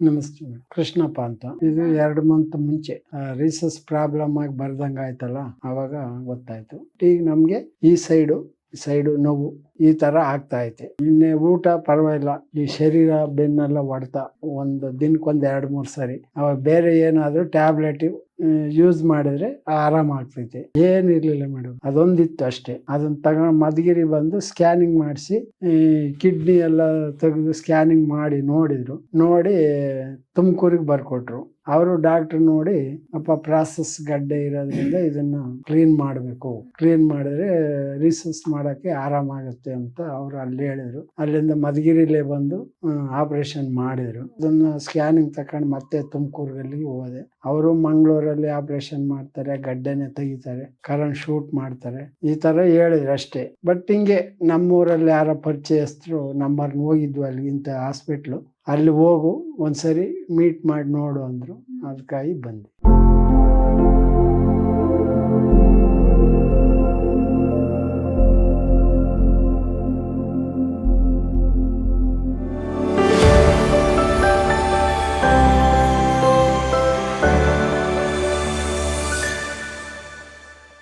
ನಮಸ್ತೆ ಕೃಷ್ಣಪ್ಪ ಅಂತ. ಇದು ಎರಡು ಮಂತ್ ಮುಂಚೆ ರೀಸಸ್ ಪ್ರಾಬ್ಲಮ್ ಆಗಿ ಬರ್ದಂಗ ಆಯ್ತಲ್ಲ? ಅವಾಗ ಗೊತ್ತಾಯ್ತು. ಈಗ ನಮ್ಗೆ ಈ ಸೈಡು ಸೈಡು ನೋವು ಈ ತರ ಆಗ್ತಾ ಐತೆ. ಇನ್ನೇ ಊಟ ಪರವಾಗಿಲ್ಲ. ಈ ಶರೀರ ಬೆನ್ನೆಲ್ಲ ಒಡ್ತಾ ಒಂದು ದಿನಕ್ಕೊಂದ್ ಎರಡು ಮೂರು ಸರಿ. ಅವಾಗ ಬೇರೆ ಏನಾದರೂ ಟ್ಯಾಬ್ಲೆಟ್ ಯೂಸ್ ಮಾಡಿದ್ರೆ ಆರಾಮ ಆಗ್ತೈತೆ. ಏನಿರ್ಲಿಲ್ಲ ಮೇಡಮ್, ಅದೊಂದಿತ್ತು ಅಷ್ಟೇ. ಅದನ್ನ ತಗೊಂಡು ಮಧುಗಿರಿ ಬಂದು ಸ್ಕ್ಯಾನಿಂಗ್ ಮಾಡಿಸಿ ಕಿಡ್ನಿ ಎಲ್ಲ ತೆಗೆದು ಸ್ಕ್ಯಾನಿಂಗ್ ಮಾಡಿ ನೋಡಿದ್ರು. ನೋಡಿ ತುಮಕೂರಿಗೆ ಬರ್ಕೊಟ್ರು. ಅವರು ಡಾಕ್ಟರ್ ನೋಡಿ, ಅಪ್ಪ ಪ್ರಾಸೆಸ್ ಗಡ್ಡೆ ಇರೋದ್ರಿಂದ ಇದನ್ನ ಕ್ಲೀನ್ ಮಾಡಬೇಕು. ಕ್ಲೀನ್ ಮಾಡಿದ್ರೆ ರೀಸಸ್ ಮಾಡಕ್ಕೆ ಆರಾಮಾಗುತ್ತೆ ಅಂತ ಅವರು ಅಲ್ಲಿ ಹೇಳಿದ್ರು. ಅಲ್ಲಿಂದ ಮಧುಗಿರಿಲೇ ಬಂದು ಆಪರೇಷನ್ ಮಾಡಿದ್ರು. ಅದನ್ನ ಸ್ಕ್ಯಾನಿಂಗ್ ತಕೊಂಡು ಮತ್ತೆ ತುಮಕೂರಲ್ಲಿ ಹೋದೆ. ಅವರು ಮಂಗಳೂರಲ್ಲಿ ಆಪರೇಷನ್ ಮಾಡ್ತಾರೆ, ಗಡ್ಡೆನೆ ತೆಗಿತಾರೆ ಕರೆಂಟ್ ಶೂಟ್ ಮಾಡ್ತಾರೆ. ಈ ತರ ಹೇಳಿದ್ರು ಅಷ್ಟೇ. ಬಟ್ ಹಿಂಗೆ ನಮ್ಮೂರಲ್ಲಿ ಯಾರ ಪರಿಚಯಸ್ಥರು ನಂಬರ್ನ ಹೋಗಿದ್ವು ಅಲ್ಲಿ ಇಂಥ ಹಾಸ್ಪಿಟ್ಲು ಅಲ್ಲಿ ಹೋಗು ಒಂದ್ಸರಿ ಮೀಟ್ ಮಾಡಿ ನೋಡು ಅಂದ್ರು. ಅದಕ್ಕಾಗಿ ಬಂದೆ.